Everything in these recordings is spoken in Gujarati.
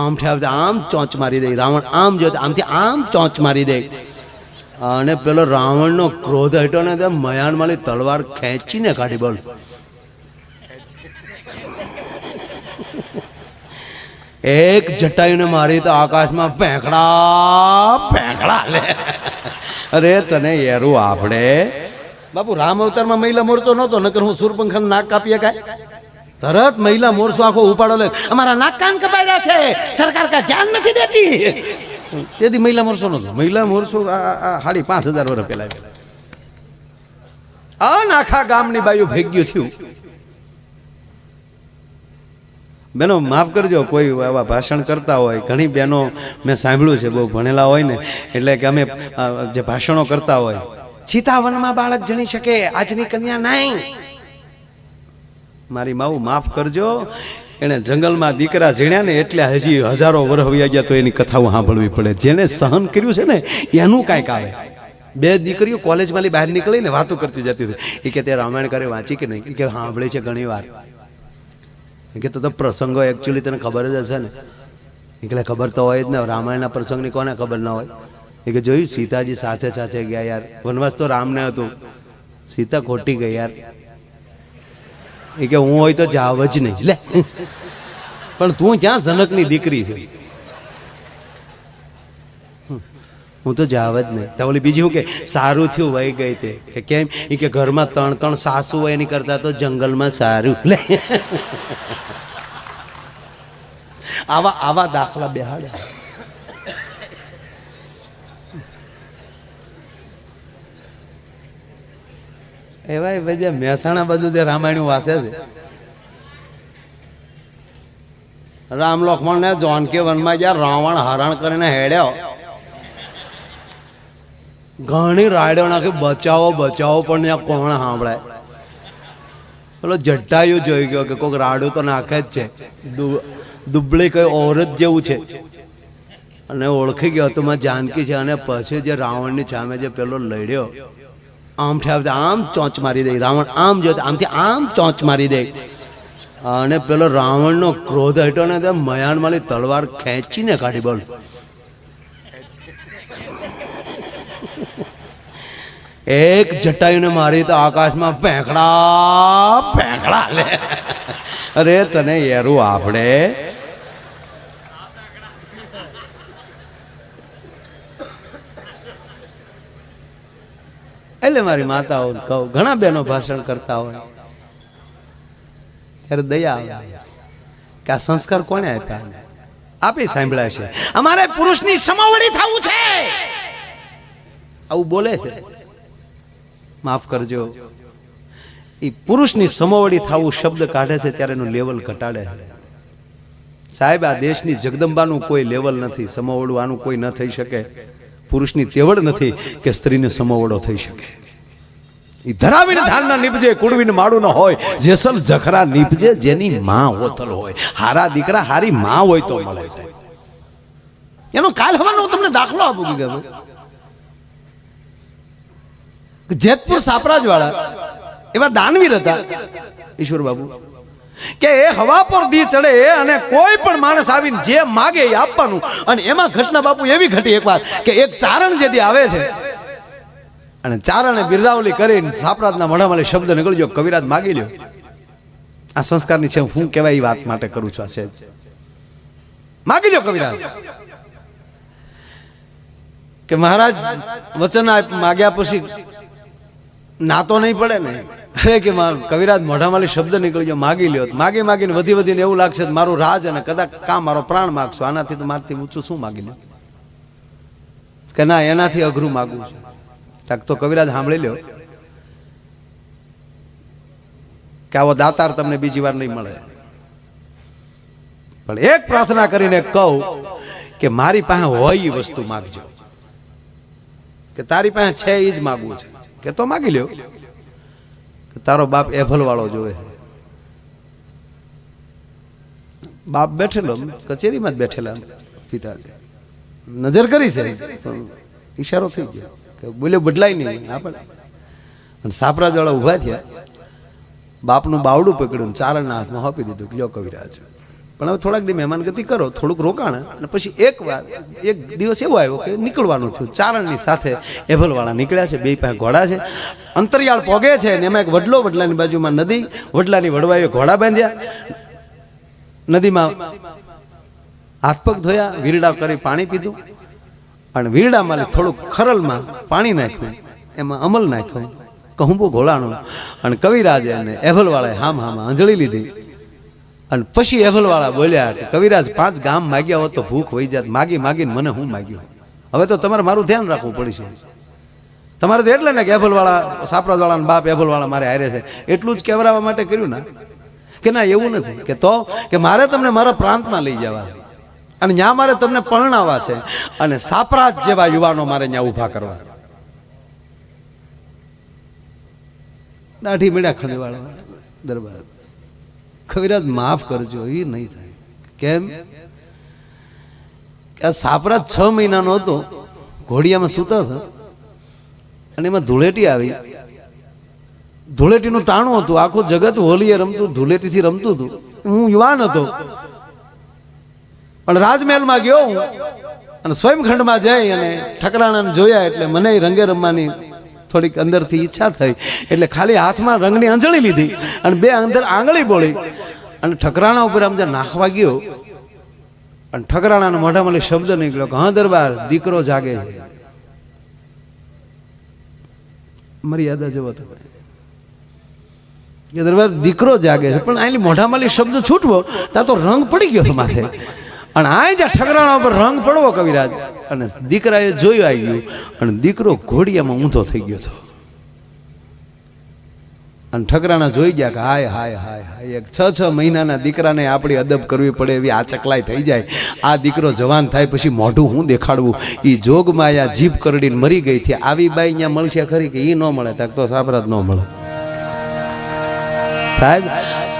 આમથી ઠેવતા આમ ચોંચ મારી દે, રાવણ આમ જોતા આમથી આમ ચોંચ મારી દે. અને પેલો રાવણનો ક્રોધ હટ્યો ને તે મયાનમાલી તલવાર ખેંચીને કાઢી બોલ. એક જટાયુને મારી તો આકાશમાં ભેંકડા ભેંકડા લે. અરે તને એરું આપણે બાપુ, રામ અવતારમાં મહિલા મોરચો નહોતો, નકર હું સુરપંખા નાક કાપીએ કાંઈ તરત મહિલા મોરસો આખો ઉપાડો લે. અમારા નાક કાન કપાયા છે. સરકાર કા ધ્યાન નથી દેતી. તેથી મહિલા મોરસો નતો મહિલા મોરસો આ પાંચ હજાર વર્ષ પહેલા અન આખા ગામની બાયુ ભેગ્યું થયું. બેનો માફ કરજો કોઈ આવા ભાષણ કરતા હોય. ઘણી બહેનો મેં સાંભળ્યું છે બહુ ભણેલા હોય ને. એટલે કે અમે જે ભાષણો કરતા હોય. સીતાવનમાં બાળક જણી શકે આજની કન્યા નહીં. મારી માવું માફ કરજો. એણે જંગલમાં દીકરા ઝીણ્યા ને એટલે હજી હજારો વર્ષ વયા ગયા તો એની કથાઓ સાંભળવી પડે. જેને સહન કર્યું છે ને, એનું કાંઈક આવે. બે દીકરીઓ કોલેજમાંથી બહાર નીકળી ને વાતો કરતી જતી હતી. એ કે તે રામાયણ કરે વાંચી કે નહીં? કે સાંભળી છે ઘણી વાર. કે તો પ્રસંગો એકચ્યુઅલી તને ખબર જ હશે ને. એટલે ખબર તો હોય જ ને, રામાયણના પ્રસંગની કોને ખબર ના હોય? એ કે જોયું, સીતાજી સાથે સાથે ગયા યાર. વનવાસ તો રામને હતું. સીતા ખોટી ગઈ યાર. એ કે હું હોય તો જાવ જ નહીં. લે. પણ તું ક્યાં જનકની દીકરી છે? હું તો જાવ જ નહીં. તો ઓલી બીજી હું કે, સારું થયું વહી ગઈ તે. કે કેમ? એ કે ઘરમાં ત્રણ ત્રણ સાસુ હોય એની કરતા તો જંગલમાં સારું. લે. આવા આવા દાખલા બેહાડે ભાઈ બધા મહેસાણા બાજુ જે રામાયણ વાસે છે. રામ લક્ષ્મણ ને જોનકી વનમાં ગયા રાવણ હરણ કરીને હેડ્યો. ઘણી રાયડો નાખી, બચાવો બચાવો, પણ ત્યાં કોણ સાંભળે? પેલો જટ્ટાયું જોઈ ગયો કે કોઈક રાડું તો નાખે જ છે. દુબળી કઈ ઓરત જેવું છે. અને ઓળખી ગયો તો માં જાનકી છે. અને પછી જે રાવણની સામે જે પેલો લડ્યો આમથી ઠે આમ ચોંચ મારી દે, રાવણ આમ જોતા આમથી આમ ચોંચ મારી દે. અને પેલો રાવણનો ક્રોધ હટ્યો ને તે મયાનમાલી તલવાર ખેંચીને કાઢી બોલ. એક જટાયુને મારી તો આકાશમાં ફેંકડા ફેંકડા લે. અરે તને યારું આપણે એટલે મારી માતાઓ કહું ઘણા બહેનો ભાષણ કરતા હોય. ત્યારે દયા આવે. કે આ સંસ્કાર કોને આપ્યા? આપી સાંભળ્યા છે. અમારે પુરુષની સમાવડી થવું છે. આવું બોલે છે. માફ કરજો. એ પુરુષની સમોવડી થવું શબ્દ કાઢે છે ત્યારે એનું લેવલ ઘટાડે છે. સાહેબ, આ દેશની જગદંબાનું કોઈ લેવલ નથી. સમોવડું આનું કોઈ ન થઈ શકે. પુરુષની તેવડ નથી કે સ્ત્રીને સમોવડો થઈ શકે. એ ધરાવીને ધાનના નીપજે કુડવીને માડું ન હોય, જેસલ જખરા નીપજે, જેની માં હોતલ હોય. હારા દીકરા, હારી માં હોય તો મળે છે એનો કાલ હવાનો હું તમને દાખલો આપું કે જેતપુર સાપરાજ વાળા એવા દાનવીર હતા ઈશ્વર બાબુ કે એ હવા પર દી ચડે અને કોઈ પણ માણસ આવીને જે માગે એ આપવાનું. અને એમાં ઘટના બાપુ એવી ઘટી એકવાર કે એક ચારણ જે આવે છે, અને ચારણે બિરદાવલી કરીને સાપરાજના મોઢામાં શબ્દ નીકળ્યો, કવિરાજ માગી લ્યો. આ સંસ્કારની છે હું કહેવાય એ વાત માટે કરું છું આ છે. માગી લ્યો કવિરાજ. કે મહારાજ, વચન માગ્યા પછી ના તો નહીં પડે ને? અરે કે કવિરાજ મોઢામાંથી શબ્દ નીકળી ગયો માગી લ્યો. માગી માગીને વધી વધીને એવું લાગશે મારું રાજ અને કદાચ કા મારો પ્રાણ માગશો. આનાથી તો મારથી ઊંચું શું માગી લ્યો? કે ના, એનાથી અઘરું માગવું છે. તક તો કવિરાજ સાંભળી લ્યો. કે આવો દાતાર તમને બીજી વાર નહીં મળે. પણ એક પ્રાર્થના કરીને કહું કે મારી પાસે હોય એ વસ્તુ માગજો. કે તારી પાસે છે એ જ માગવું છે. કે તો માગી લ્યો. તારો બાપ એભલ વાળો જોવે. બાપ બેઠેલો કચેરીમાં જ બેઠેલા પિતાજી. નજર કરી છે. ઈશારો થઈ ગયો. કે બોલ્યો, બદલાય નહીં. આપણે અને સાપરાજ વાળા ઊભા થયા. બાપનું બાવડું પકડ્યું ચારણના હાથમાં આપી દીધું લ્યો કવિરાજ. પણ હવે થોડાક દી મહેમાન ગતિ કરો, થોડુંક રોકાણ. અને પછી એક વાર, એક દિવસ એવો આવ્યો કે નીકળવાનું થયું. ચારણની સાથે એભલવાળા નીકળ્યા છે, બે પાસે ઘોડા છે. અંતરિયાળ પોગે છે ને એમાં એક વડલો વડલાની બાજુમાં નદી, વડલાની વડવાઈએ ઘોડા બાંધ્યા. નદીમાં હાથ પગ ધોયા, વીરડા કરી પાણી પીધું. અને વીરડામાં થોડુંક ખરલમાં પાણી નાખ્યું, એમાં અમલ નાખ્યો, કહુંબો ઘોળાણું અને કવિરાજે અને એભલવાળાએ હામ હામ અંજળી લીધી. અને પછી એભલવાળા બોલ્યા કે, કવિરાજ, પાંચ ગામ માગ્યા હોત તો ભૂખ વહી જાત. માગી, માગીને મને હું માગ્યું? હવે તો તમારે મારું ધ્યાન રાખવું પડશે. તમારે તો એટલે ને કે એભલવાળા સાપરાજવાળાના બાપ એફલવાળા મારે હારે છે. એટલું જ કહેવરાવા માટે કર્યું ને? કે ના, એવું નથી. કે તો, કે મારે તમને મારા પ્રાંતમાં લઈ જવા. અને ત્યાં મારે તમને પરણાવવા છે. અને સાપરાજ જેવા યુવાનો મારે ત્યાં ઊભા કરવા. દાઢી મેળ્યા ખંડવાળા દરબાર. કવિરાજ, માફ કરજો એ નહીં થાય. કેમ? કે આ સાપરા છ મહિનાનો હતો. ઘોડિયામાં સૂતા હતા. અને એમાં ધૂળેટી આવી. ધૂળેટીનું ટાણું હતું. આખું જગત હોલીએ રમતું, ધૂળેટીથી રમતું હતું. હું યુવાન હતો. પણ રાજમહેલમાં ગયો હું. અને સ્વયંખંડમાં જઈ અને ઠકરાણાને જોયા એટલે મને રંગે રમવાની થોડીક અંદરથી ઈચ્છા થઈ. એટલે ખાલી હાથમાં રંગની અંજળી લીધી અને બે અંદર આંગળી બોળી. અને ઠકરાણા ઉપર આમ જે નાખવા ગયો, અને ઠકરાણાના મોઢામાં શબ્દ નીકળ્યો કે, હા, દરબાર, દીકરો જાગે છે. મર્યાદા જવો તમે કે દરબાર દીકરો જાગે છે. પણ આની મોઢામાં શબ્દ છૂટવો, ત્યાં તો રંગ પડી ગયો માથે. અને આ જ્યાં ઠકરાણા ઉપર રંગ પડવો કવિરાજ, અને દીકરાએ જોયું આવી ગયું, અને દીકરો ઘોડિયામાં ઊંધો થઈ ગયો હતો. અને ઠકરાણા જોઈ ગયા કે હાય હાય હાય હાય, એક છ છ મહિનાના દીકરાને આપણી અદબ કરવી પડે એવી આ ચકલાઈ થઈ જાય. આ દીકરો જવાન થાય પછી મોઢું હું દેખાડવું? એ જોગમાં આ જીભ કરડીને મરી ગઈ છે. આવી બાઈ અહીંયા મળશે ખરી કે એ ન મળે? તક તો સાપરા જ ન મળે. સાહેબ,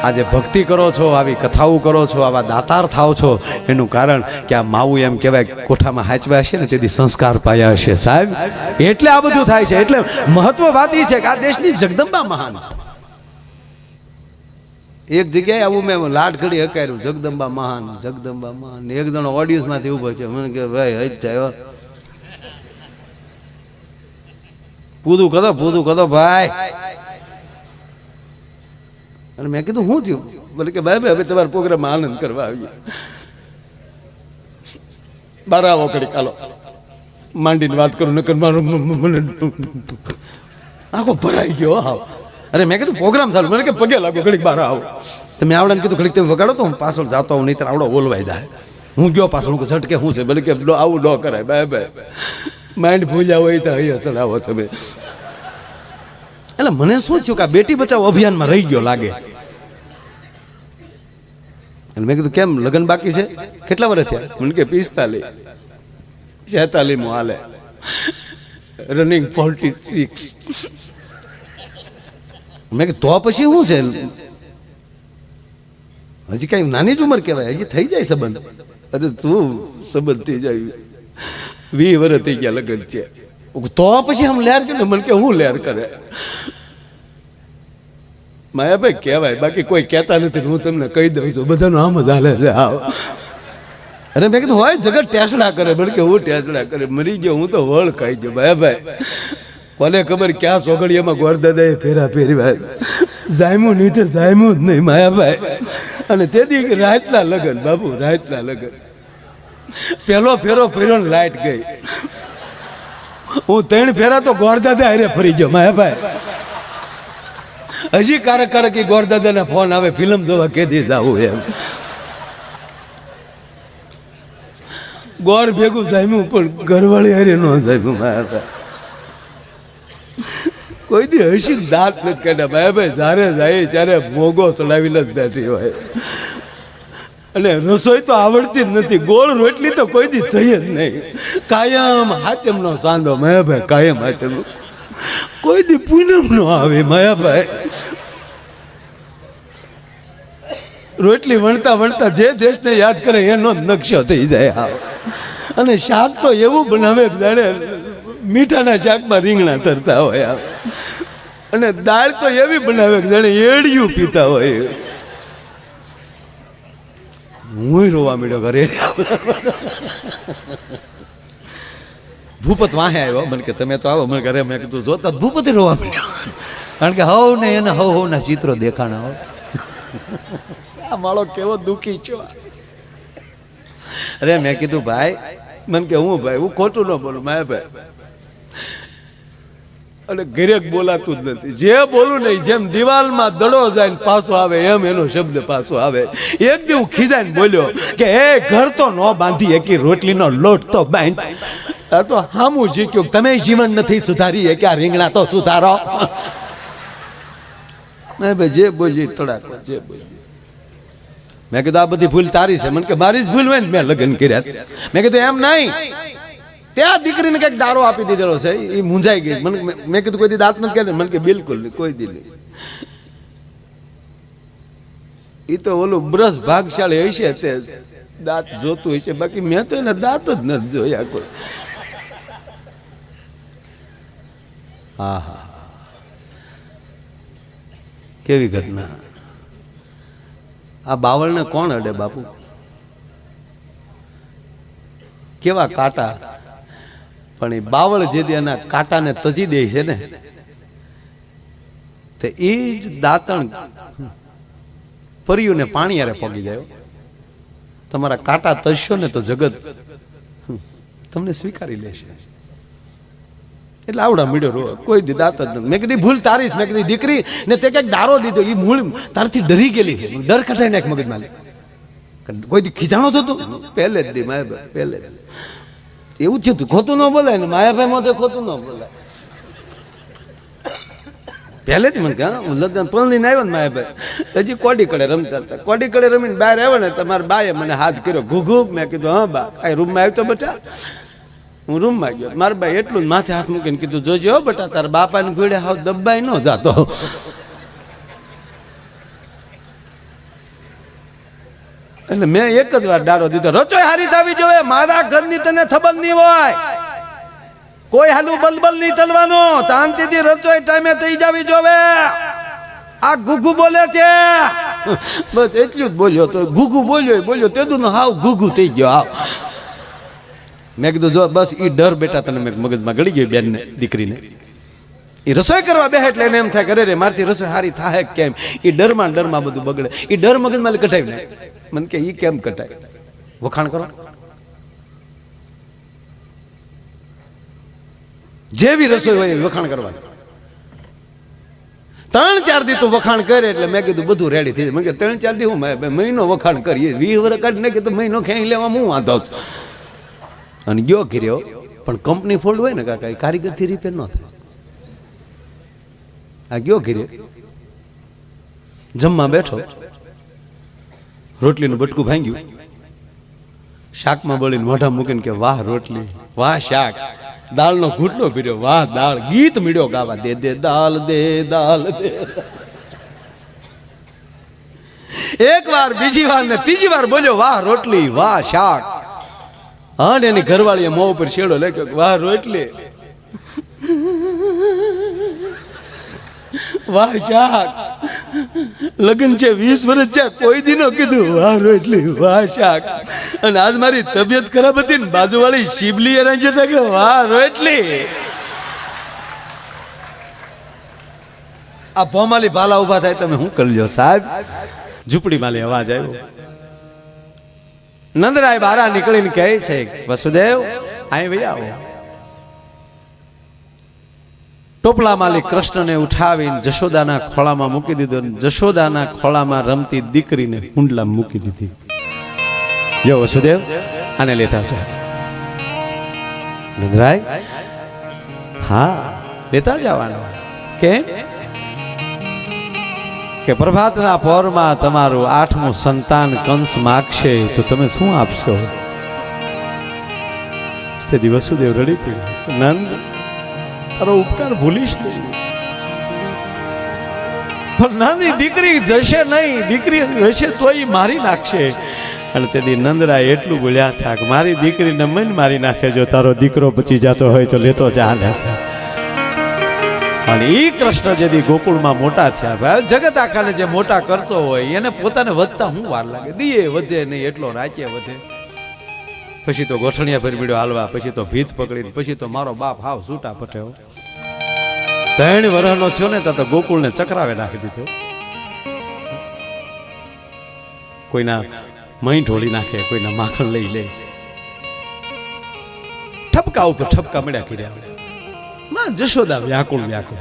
આજે ભક્તિ કરો છો, આવી કથાઓ કરો છો, આવા દાતાર થાવ છો, એનું કારણ કે આ માવું એમ કહેવાય, કોઠામાં હાચવા હશે ને તેથી સંસ્કાર પાયા હશે. સાહેબ, એટલે આ બધું થાય છે. એટલે મહત્વ વાત એ છે કે આ દેશની જગદંબા મહાન છે. એક જગ્યાએ આવું મેં લાટ ઘડી હકાર્યું, જગદંબા મહાન જગદંબા મહાન. એક જણો ઓડિયન્સમાંથી ઊભો છે. મને કે, ભાઈ હજ થયો પૂદું કદો પૂદું કદો ભાઈ. અને મેં કીધું શું થયું? બોલે કે, ભાઈ હવે તમારા પ્રોગ્રામ આનંદ કરવા આવીએ. બાર આવો કરી કાલો માંડીને વાત કરું, નકર મારું મને આખો ભરાઈ ગયો, હા અરે, મેં કીધું પ્રોગ્રામ ચાલુ. મને કે, પગે લાગો, ઘડીક બહાર આવો. તો મેં આવડાને કીધું, ઘડીક તમે વગાડો તો હું પાછળ જાતો આવું નહીં આવડો ઓલવાઈ જાય. હું ગયો પાછળ, હું ઝટકે શું છે? ભલે કે આવું ન કરાય બાય બાય માઇન્ડ ભૂલ્યા હોય તો અહીંયા આવો તમે. એટલે મને શું થયું કે આ બેટી બચાવો અભિયાનમાં રહી ગયો લાગે? અને મેં કીધું કેમ? લગ્ન બાકી છે? કેટલા વર્ષ થયા? મને કે પિસ્તાલીસ. છેતાલીસ મો હાલે. રનિંગ ફોર્ટી સિક્સ મેં કીધું તો પછી શું છે? હજી કઈ નાની જ ઉંમર કહેવાય હજી થઈ જાય સંબંધ. અરે તું સંબંધ થઈ જાય. વી વર્ષ થઈ ગયા લગ્ન છે. તો પછી આમ લેર કરે મને કે હું લેર કરે. માયાભાઈ કહેવાય, બાકી કોઈ કહેતા નથી હું તમને કહી દઉં છું. બધાનું આમ જ હાલે છે, આવ. અરે મેં કીધું, હોય જગત ટેસડા કરે. મને કે હું ટેસડા કરે? મરી ગયો, હું તો વળ ખાઈ ગયો. માયાભાઈ કોને ખબર ક્યાં સોગડિયામાં ગોરદાદાએ ફેરા ફેરવા જાયમું નહીં તો જાયમું જ નહીં માયાભાઈ અને તે દી રાતના લગન બાબુ રાતના લગન. પેલો ફેરો ફેરો ને લાઈટ ગઈ. હું ત્રણ ફેરા તો ગોરદાદા હારે ફરી ગયો. માયાભાઈ હજી કારક કારક એ ગોરદાદાને ફોન આવે, ફિલ્મ જોવા કેદી જાવું એમ. ગોર ભેગું જામ્યું, પણ ઘરવાળી હારે ન જામ્યું માયાભાઈ કોઈ દી હસી દાંત નથી કાઢ્યા. માયાભાઈ જ્યારે જાય, ત્યારે મોગો ચડાવીને જ બેઠી હોય. અને રસોઈ તો આવડતી જ નથી. ગોળ રોટલી તો કોઈ દી થઈ જ નહીં. કાયમ હાચમનો સાંધો માયાભાઈ કાયમ હાચમનો કોઈ દી પૂનમ નો આવે માયાભાઈ રોટલી વણતા વણતા જે દેશને યાદ કરે એનો જ નકશો થઈ જાય આ અને શાક તો એવું બનાવે જાણે મીઠાના શાકમાં રીંગણા તરતા હોય અને દાળ તો એવી બનાવે જાણે એડિયું પીતા હોય. હું રોવા મળ્યો ઘરે. ભૂપત વાહે આવ્યો. મને કે, તમે તો આવો. મને ઘરે મેં કીધું જોતા ભૂપતે રોવા મળ્યો કારણ કે હવ ને એને હવ હવ ના ચિત્રો દેખાણા હો આ માળો કેવો દુખી છો. અરે મેં કીધું, ભાઈ, મને કે, હું ભાઈ, હું ખોટું ન બોલું મેં ભાઈ. અને ઘરેક બોલાતું જ નથી. જે બોલું નહીં જેમ દિવાલમાં દડો જાય ને પાછો આવે, એમ એનો શબ્દ પાછો આવે. એક દી હું ખીજાઈને બોલ્યો કે એ ઘર તો ન બાંધી એકી રોટલીનો લોટ તો બાંધ. તો હામું શીખ્યું તમે જીવન નથી સુધારી કે આ રીંગણા તો સુધારો. મેં ભાઈ જે બોલી થોડા જે બોલી. મેં કીધું, આ બધી ભૂલ તારી છે. મને કે, મારી જ ભૂલ હોય ને મેં લગ્ન કર્યા મેં કીધું, એમ નહીં. ત્યાં દીકરીને કંઈક દારો આપી દીધેલો છે એ મૂંઝાઈ ગઈ. મને મેં- કીધું, કોઈ દી દાંત નથી કરે મને કે બિલકુલ કોઈ દી નહીં. એ તો ઓલું બ્રશ ભાગશાળી હશે તે દાંત જોતું હશે. બાકી મેં તો એને દાંત જ નથી જોયા કોઈ. હા હા. કેવી ઘટના? આ બાવળને કોણ અડે બાપુ? કેવા કાંટા? પણ એ બાવળ જે એના કાંટાને તજી દે છે ને? તે એ જ દાંતણ પરિયુંને પાણી યારે પગી જાય તમારા કાંટા તજશો ને તો જગત તમને સ્વીકારી લેશે એટલે આવડા મીડો રો કોઈ દી દાંત જ મેં કીધી ભૂલ તારી. મેં કીધી દીકરી ને તે કંઈક દારો દીધો. એ મૂળ તારથી ડરી ગયેલી છે. ડર કઢાઈ નાખ મગજમાં કોઈ દી ખીજાણો થતો? પહેલે જ દી માયાભાઈ પહેલે જ એવું થયું હતું ખોટું ન બોલાય ને માયાભાઈ મોતે ખોટું ન બોલાય. પહેલે જ મને કે, હું લગ્ન પલણીને આવ્યો ને માયાભાઈ તો હજી કોડી કડે રમતા હતા. કોડી કડે રમીને બહાર આવ્યો ને તમારા બાએ મને હાથ કર્યો ઘૂઘુ મેં કીધું, હા, બા કાંઈ રૂમમાં આવ્યો તો બટા. હું રૂમમાં ગયો. મારા બાઈ એટલું જ માથે હાથ મૂકીને કીધું, જોજો બટા, તારા બાપાને ઘોડે હાવ દબાઈ ન જાતો. એટલે મેં એક જ વાર ડારો દીધો. રચોઈ હારી થવી જોઈએ. મારા ઘરની તને ખબર નહીં હોય. કોઈ હાલું બલબલ નહીં તલવાનું. શાંતિથી રચોઈ ટાઈમે થઈ જવી જોવે. આ ગુગુ બોલે છે. બસ એટલું જ બોલ્યો તો ગુગુ બોલ્યો એ બોલ્યો. તેદું હાવ ગુગુ થઈ ગયો, હાવ. મેં કીધું, જો, બસ ઈ ડર બેટા તને મેં મગજમાં ગળી ગયો બેનને, દીકરીને. એ રસોઈ કરવા બેહે એટલે એને એમ થાય કરે રે મારથી રસોઈ સારી થાય કેમ? એ ડરમાં ડરમાં બધું બગડે. એ ડર મગજમાં કઢાવી નાખે. મને કે એ કેમ કટાય? વખાણ કરો. જેવી રસોઈ હોય વખાણ કરવાની. ત્રણ ચાર દી તું વખાણ કરે એટલે મેં કીધું બધું રેડી થઈ જાય. કીધું ત્રણ ચાર દી હું મહિનો વખાણ કરીએ. વીસ વર્ષ કાઢી ને તો મહિનો ખેંચી લેવા હું વાંધો અને ગયો કર્યો પણ કંપની ફોલ્ડ હોય ને કાકા, એ કારીગરથી રિપેર ન થાય. આ ગયો ઘીર્યો. જમવા બેઠો. રોટલીનું બટકું ભાંગ્યું. શાકમાં બળીને મોઢા મૂકીને કે, વાહ, રોટલી, વાહ, શાક. દાળનો ઘૂંટલો પીર્યો, વાહ, દાળ. ગીત મીડ્યો ગાવા, દે દે દાલ દે દાલ દે. એક વાર, બીજી વાર ને ત્રીજી વાર બોલ્યો, વાહ, રોટલી, વાહ, શાક. હા એની ઘરવાળીએ મોં ઉપર શેડો લખ્યો વાહ, રોટલી. વાહ, શાક. લગ્ન છે, વીસ વર્ષ છે, કોઈ દી નો કીધું વારો એટલે વાહ અને આજ મારી તબિયત ખરાબ હતી ને બાજુવાળી શિબલી એના હતા કે વારો રોટલી. આ ભોમાલી ભાલા ઊભા થાય, તમે શું કરી સાહેબ? ઝૂંપડી માલી અવાજ આવ્યો. નંદરાય બારા નીકળીને કહે છે, વસુદેવ, અહીં ભાઈ આવો. ટોપલા માલી કૃષ્ણને ઉઠાવીને જશોદાના ખોળામાં મૂકી દીધો જશોદાના ખોળામાં રમતી દીકરીને હુંડલામાં મૂકી દીધી. જો વસુદેવ, આને લેતા જા. નંદરાય? હા, લેતા જવાનો. કેમ કે પ્રભાતના પોરમાં તમારું આઠમું સંતાન કંસ માગશે, તો તમે શું આપશો? તે દિવસ સુદેવ રડી પડ્યો. નંદ તારો ઉપકાર ભૂલીશ નહીં. પણ નાની દીકરી જશે નહીં, દીકરી હશે તોય મારી નાખશે. અને તેથી નંદરાય એટલું બોલ્યા હતા કે મારી દીકરીને મન મારી નાખે જો તારો દીકરો બચી જતો હોય તો લેતો જા લેશે અને ઈ કૃષ્ણ જેથી ગોકુળમાં મોટા થયા. જગત આખાને જે મોટા કરતો હોય, એને પોતાને વધતા હું વાર લાગે? દીએ વધે નહીં, એટલો રાચે વધે. પછી તો ગોઠણિયા ભરી મળ્યો હાલવા, પછી તો ભીત પકડીને, પછી તો મારો બાપ હાવ છૂટા પઠ્યો ત્રણ વર્ષનો થયો ને, ત્યાં તો ગોકુળને ચક્રાવે નાખી દીધો. કોઈના મહી ઢોળી નાખે, કોઈના માખણ લઈ લે. ઠપકા ઉપર ઠપકા મળ્યા કર્યા. માં જશોદા વ્યાકુળ વ્યાકુળ.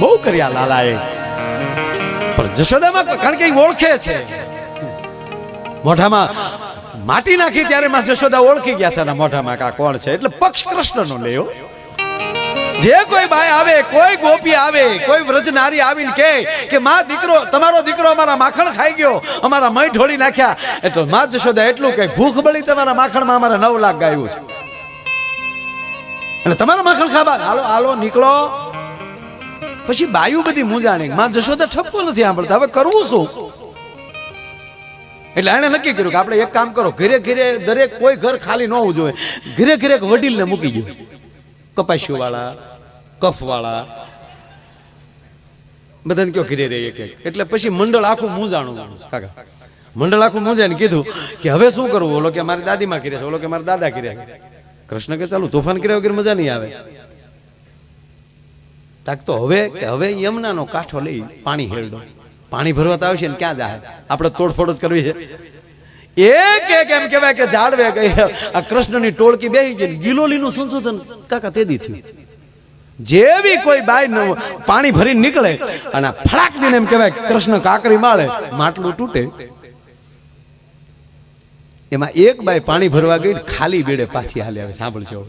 બહુ કર્યા લાલાએ. પણ જશોદામાં કારણ કે ઓળખે છે. મોઢામાં માટી નાખી ત્યારે માં જશોદા ઓળખી ગયા હતા મોઢામાં કા કોણ છે? એટલે પક્ષ કૃષ્ણનો લેયો જે કોઈ ભાઈ આવે, કોઈ ગોપી આવે, કોઈ વ્રજ નારી આવીને કહે કે, માં, દીકરો, તમારો દીકરો અમારા માખણ ખાઈ ગયો, અમારા મય ઢોળી નાખ્યા. એટલે માં જશોદા એટલું કે ભૂખ બળી તમારા માખણમાં અમારે નવ લાખ ગાયું છે. એટલે તમારા માખણ ખાવા, હાલો હાલો, નીકળો. પછી બાયુ બધી મૂંઝાણી. માં જશોદા ઠપકો નથી સાંભળતા. હવે કરવું શું? એટલે એણે નક્કી કર્યું કે આપણે એક કામ કરો, ઘરે ઘરે દરેક કોઈ ઘર ખાલી ન હોવું જોઈએ. ઘરે ઘરે વડીલ વડીલને મૂકી જોઈએ કપાસ્યુ વાળા કફ વાળા બધાને કયો ઘરે રહે એક એક. એટલે પછી મંડળ આખું મૂંઝાણું કાકા, મંડળ આખું મૂંઝાઈને કીધું કે હવે શું કરવું? ઓલો કે મારી દાદીમાં કર્યા છે, ઓલો કે મારા દાદા કર્યા કૃષ્ણ કે ચાલુ તોફાન કર્યા વગર મજા નહીં આવે. તાક તો હવે કે હવે યમુનાનો કાંઠો લઈ પાણી હેરડો. પાણી ભરવા આવશે ને ક્યાં જાય આપણે તોડફોડ જ કરવી છે. એક એક એમ કહેવાય કે ઝાડવે ગઈ આ કૃષ્ણની ટોળકી બેહી ગઈ ગિલોલીનું સંશોધન કાકા તે દી થયું. જેવી કોઈ ન- પાણી ભરીને નીકળે અને આ દીને એમ કહેવાય કૃષ્ણ કાકરી માળે માટલું તૂટે. એમાં એક બાઈ પાણી ભરવા ગઈ ખાલી બેડે પાછી હાલી આવે સાંભળજો.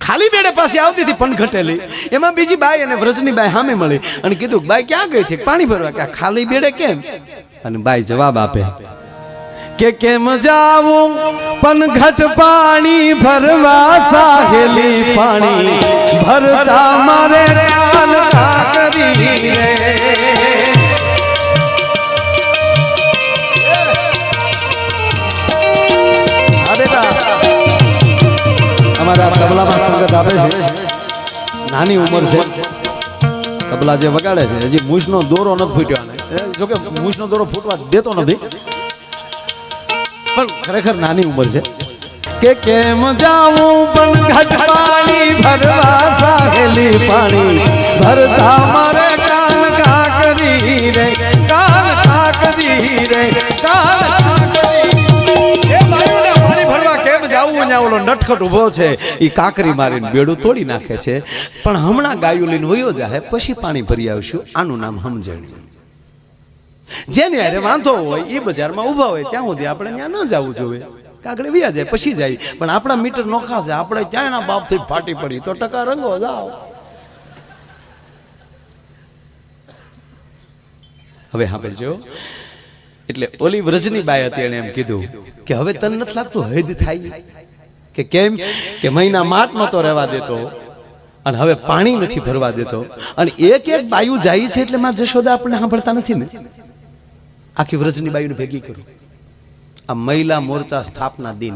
ખાલી બેડે પાસે આવતી હતી, પણ ઘટેલી. એમાં બીજી બાઈ અને વ્રજની બાઈ સામે મળી અને કીધું, બાઈ, ક્યાં ગઈ છે? પાણી ભરવા. કે ખાલી બેડે કેમ? અને બાઈ જવાબ આપે, કે કેમ જાવું પણ ઘટ પાણી ભરવા સાહેલી પાણી. ભરતા મારે કરી રે. અમારા તબલામાં સંગત આપે છે. નાની ઉંમર છે. તબલા જે વગાડે છે, હજી મૂછનો દોરો નથી ફૂટ્યો આને. જોકે મૂછનો દોરો ફૂટવા દેતો નથી. પણ ખરેખર નાની ઉંમર છે. કે કેમ જાવું પણ ઘટ પાણી ભરવા સાહેલી પાણી. ભરતા મારે કાન કાકરી રે, કાન કાકરી રે, કાન જાવું અહીંયા ઓલો નટખટ ઊભો છે. એ કાકરી મારીને બેડું તોડી નાખે છે. પણ હમણાં ગાયું લઈને વયો જાય પછી પાણી ભરી આવશું. આનું નામ સમજણી જેને હારે વાંધો હોય એ બજારમાં ઊભા હોય, ત્યાં સુધી આપણે ત્યાં ન જવું જોઈએ કાગડે વ્યા જાય, પછી જાય. પણ આપણા મીટર નોખા છે. આપણે ક્યાં એના બાપથી ફાટી પડી. તો ટકા રંગો જાઓ. હવે સાંભળજો. એટલે ઓલી વ્રજની બાઈ હતી એણે એમ કીધું કે હવે તને નથી લાગતું હૈદ થાય? કે કેમ? કે મહિના માટમાં તો રહેવા દેતો અને હવે પાણી નથી ભરવા દેતો. અને એક એક બાયુ જાય છે એટલે માં જશોદા આપણને સાંભળતા નથી ને. આખી વ્રજની બાયુને ભેગી કરું. આ મહિલા મોરચા સ્થાપના દિન.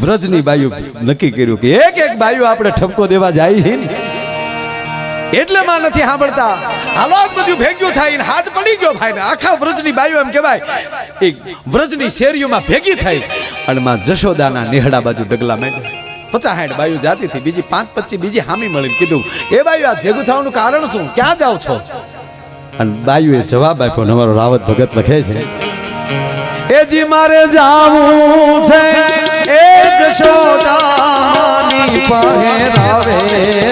વ્રજની બાયુ નક્કી કર્યું કે એક એક બાયુ આપણે ઠપકો દેવા જાય છે ને. એટલે માં નથી સાંભળતા. હાલો બધું ભેગ્યું થાય હાથ પડી ગયો ભાઈ ને આખા વ્રજની બાયુ એમ કહેવાય. એક વ્રજની શેરીઓમાં ભેગી થઈ અને માં જશોદાના નેહડા બાજુ ડગલા માંડ્યા. પચાસ હાઠ બાયુ જાતી હતી. બીજી પાંચ, પચીસ, બીજી હામી મળીને કીધું, એ બાયુ, આ ભેગું થવાનું કારણ શું? ક્યાં જાવ છો? અને બાયુએ જવાબ આપ્યો અમારો રાવત ભગત લખે છે. એ જી મારે જાવું છે. એ જશોદાની પહેરાવે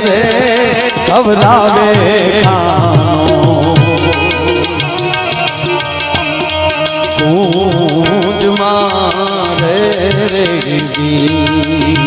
રે ખવરાવે કાનો રે રે. દી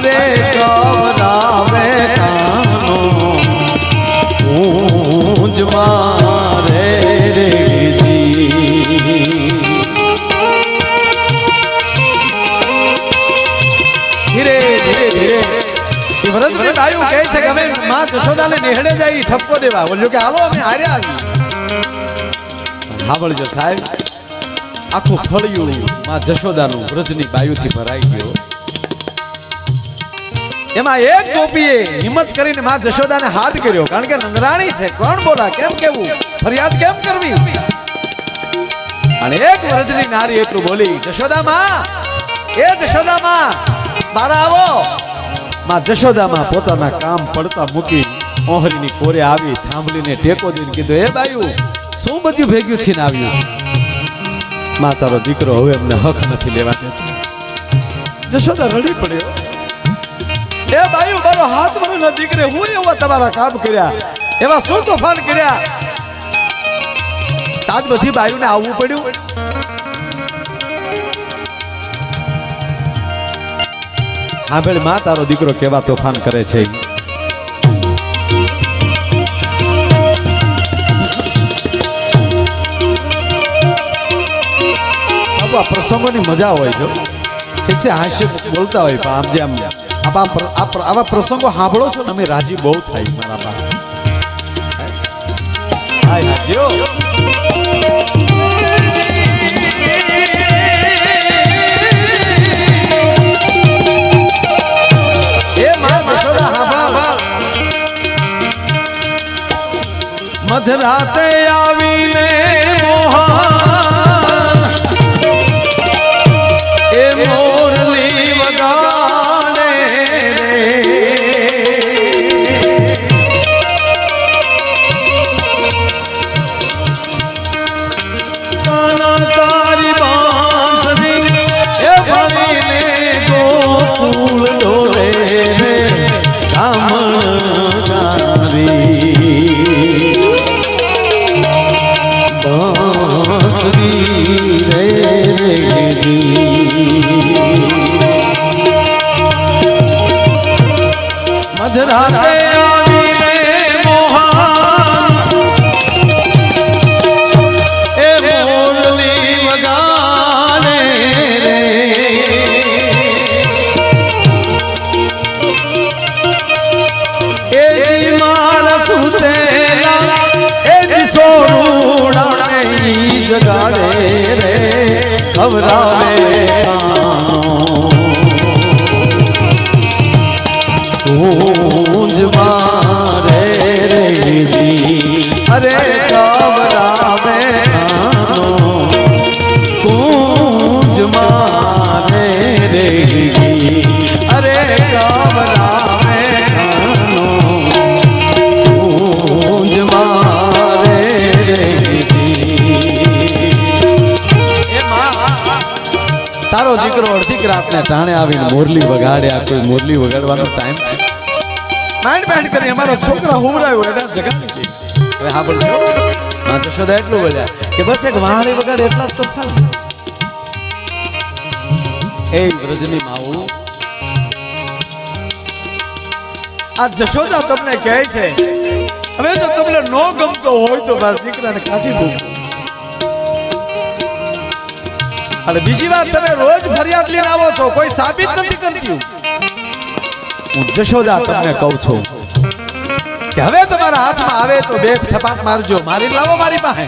અરે કવરાવે કાનો. ઊંજ મારે રેડી ધીરે ધીરે ધીરે. વ્રજને ડાયું કહે છે કે અમે માં જશોદાને નેહડે જાય, ઠપકો દેવા. બોલ્યો કે આવો અમે હારે આવી સાંભળજો સાહેબ, આખું ફળિયું માં જશોદાનું વ્રજની બાયુથી ભરાઈ ગયો. એમાં એક ગોપીએ હિંમત કરીને માં જશોદાને હાથ કર્યો. કારણ કે નંદરાણી છે. કોણ બોલા? કેમ કેવું? ફરિયાદ કેમ કરવી? અને એક વરજની નારી એટલું બોલી, જશોદા માં, એ જશોદા માં બારા આવો. માં જશોદામાં પોતાના કામ પડતા મૂકી ઓહરીની કોરે આવી થાંભલીને ટેકો દઈને કીધું, એ બાયું, શું બધું ભેગ્યું થઈને આવ્યું માં તારો દીકરો હવે અમને હક નથી લેવા દેતો. જશોદા રડી પડ્યો. એ બાયું, મારો હાથ વરનો દીકરે હું એવા તમારા કામ કર્યા. એવા શું તોફાન કર્યા? તાજ બધી બાયુને આવવું પડ્યું. હા ભેળમાં તારો દીકરો કેવા તોફાન કરે છે? પ્રસંગોની મજા હોય છે ઠીક છે, હાસ્ય બોલતા હોય પણ આમ જે આમ આવા આવા પ્રસંગો સાંભળો છો ને અમે રાજી બહુ થાય મારા બા. મધરાતે આવીને જગાડે રે ખવરાવે રાતને ટાણે આવીને મોરલી વગાડ્યા, કોઈ મોરલી વગાડવાનો ટાઈમ છે? માંડ માંડ કરી અમારો છોકરા હુમરાયો એટલે જગાડી દે. હવે હા બોલજો. હા, જશોદા એટલું બોલ્યા કે બસ એક વાહણી વગાડે એટલા જ તો ફાલ. એ વ્રજની માવું. આ જશોદા તમને કહે છે, હવે જો તમને નો ગમતો હોય તો મારા દીકરાને કાઢી મૂકો. અને બીજી વાત, તમે રોજ ફરિયાદ લઈને આવો છો, કોઈ સાબિત નથી કરતી. હું જશોદા તમને કહું છું કે હવે તમારા હાથમાં આવે તો બે ઠપાટ મારજો, મારી લાવો મારી પાસે.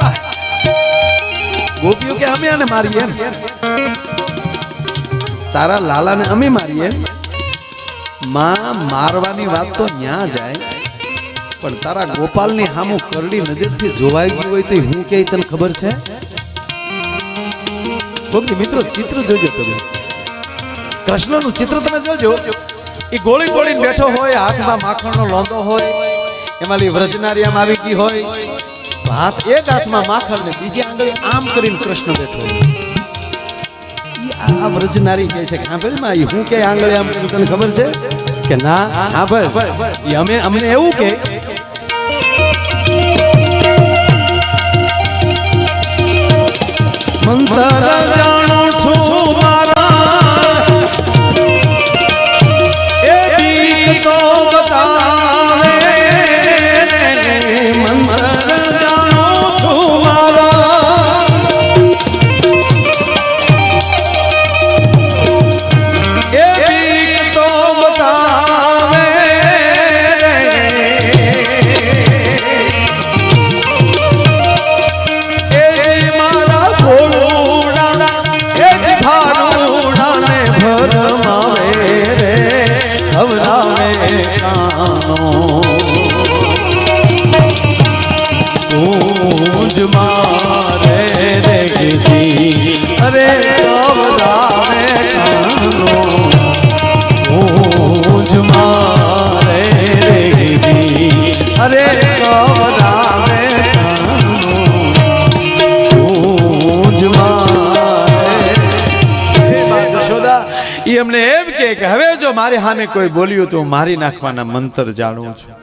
ગોપીઓ કે અમે આને મારીએ તારા લાલાને અમે મારીએ માં મારવાની વાત તો ન્યા જાય, પણ તારા ગોપાલની હામું કરડી નજરથી જોવાઈ ગયું હોય તો હું કે તને ખબર છે? ભક્તિ મિત્રો, ચિત્ર જોજો તમે. કૃષ્ણનું ચિત્ર તમે જોજો. એ ગોળી તોડીને બેઠો હોય, હાથમાં માખણનો લોંદો હોય, એમાં વ્રજનારી આમ આવી ગઈ હોય. હાથ, એક હાથમાં માખણ ને બીજી આંગળી આમ કરીને કૃષ્ણ બેઠો આ વ્રજનારી કહે છે કે, હા હું કે આંગળી આમ તને ખબર છે? કે, ના, હા ભાઈ અમે, અમને એવું કે મંતર સામે કોઈ બોલ્યું તો મારી નાખવાના મંતર જાણું છું.